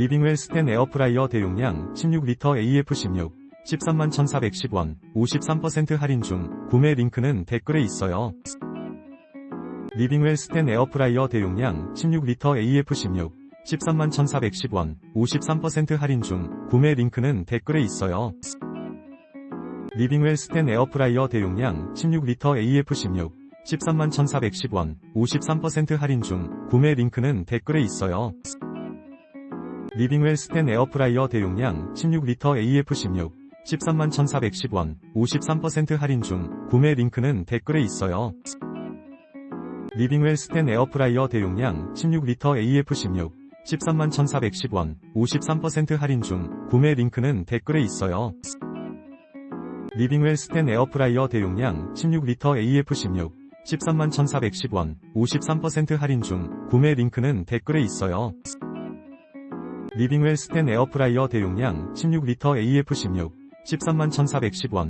리빙웰 스텐 에어프라이어 대용량 16L AF16 13만 1410원 53% 할인 중 구매 링크는 댓글에 있어요. 리빙웰 스텐 에어프라이어 대용량 16L AF16 13만 1410원 53% 할인 중 구매 링크는 댓글에 있어요. 리빙웰 스텐 에어프라이어 대용량 16L AF16 13만 1410원 53% 할인 중 구매 링크는 댓글에 있어요. 리빙웰 스텐 에어프라이어 대용량 16L AF16 13만 1410원 53% 할인 중 구매 링크는 댓글에 있어요. 리빙웰 스텐 에어프라이어 대용량 16L AF16 13만 1410원 53% 할인 중 구매 링크는 댓글에 있어요. 리빙웰 스텐 에어프라이어 대용량 16L AF16 13만 1410원 53% 할인 중 구매 링크는 댓글에 있어요. 리빙웰 스텐 에어프라이어 대용량 16L AF16 13만 1410원